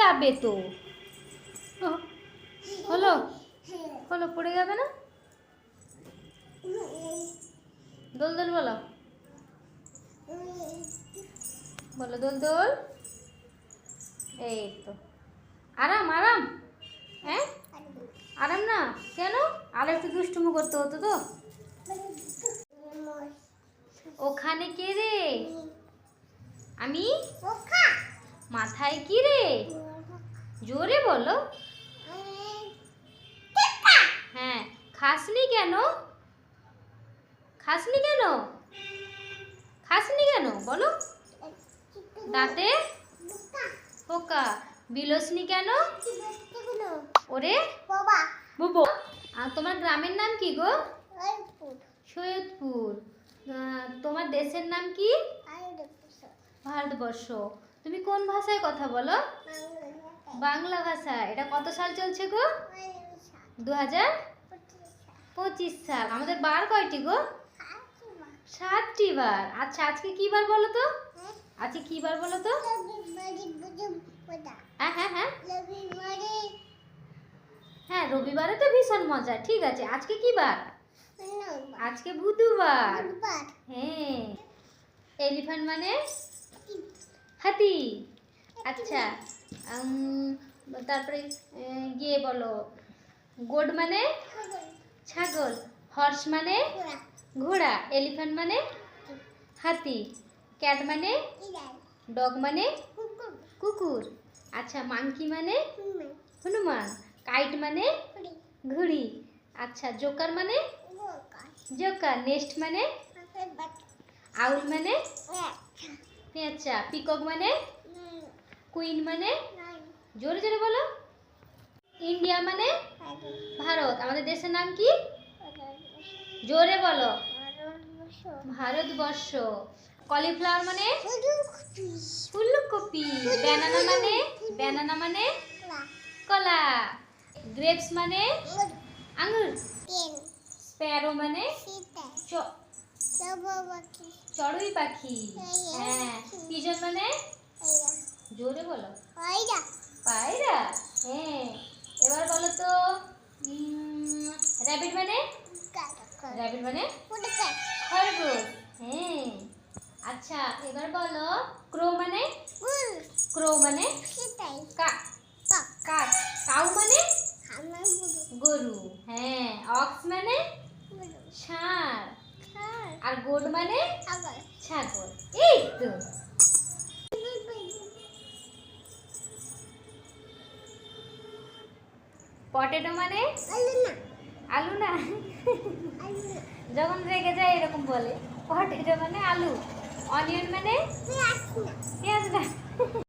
যাবে তো। হলো হলো পড়ে যাবে না? দোল দোল বলো। বলো দোল দোল। এই তো আরাম আরাম। হ্যাঁ? আরাম না? কেন? আর একটু দুষ্টুমো করতে হতো তো। ওখানে কে রে? আমি? মাথায় কি রে? জোরে বলো। হ্যাঁ খাসনি কেন? খাসনি কেন? খাসনি কেন? বলো। দাঁতে? পোকা। বিলসনি কেন? ওরে। বুবো। আর তোমার গ্রামের নাম কি গো? সৈয়দপুর। তোমার দেশের নাম কি? ভারতবর্ষ। তুমি কোন ভাষায় কথা বলো? বাংলা ভাষা। এটা কত সাল চলছে গো? দু হাজার পঁচিশ সাল। আমাদের বার কয়টি গো? সাতটি বার। আচ্ছা আজকে কি বার বলো তো? আজকে কি বার বলো তো? হ্যাঁ হ্যাঁ হ্যাঁ। হ্যাঁ রবিবারে তো ভীষণ মজা। ঠিক আছে আজকে কি বার? আজকে বুধবার। হ্যাঁ। এলিফ্যান্ট মানে? হাতি। আচ্ছা তারপরে গিয়ে বলো। গোড মানে? ছাগল। হর্স মানে? ঘোড়া। এলিফ্যান্ট মানে? হাতি। ক্যাট মানে? ডগ মানে? কুকুর। আচ্ছা মাংকি মানে? হনুমান। কাইট মানে? ঘুড়ি। আচ্ছা জোকার মানে? জোকার। নেস্ট মানে? আউল মানে? পেঁচা পিকক মানে? কুইন মানে? জোরে জোরে বলো। ইন্ডিয়া মানে? ভারত। আমাদের দেশের নাম কি? জোরে বলো। ভারতবর্ষ। কলিফ্লাওয়ার মানে? ফুলকপি। ব্যানানা মানে? ব্যানানা মানে? কলা। গ্রেপস মানে? আঙুর স্প্যারো মানে? চড়ুই পাখি। হ্যাঁ পিজন মানে জোরে বলো। পায়রা। হ্যাঁ এবার বলো তো র্যাবিট মানে? র্যাবিট মানে? খরগোশ। হ্যাঁ আচ্ছা এবার বলো ক্রো মানে? ক্রো মানে? কাক কাক কাউ মানে? গরু। হ্যাঁ অক্স মানে? ষাঁড় আর গোট মানে? ছাগল। এই তো। পটেটো মানে? আলু না যখন রেগে যায় এরকম বলে। পটেটো মানে আলু। অনিয়ন মানে? পেঁয়াজ না।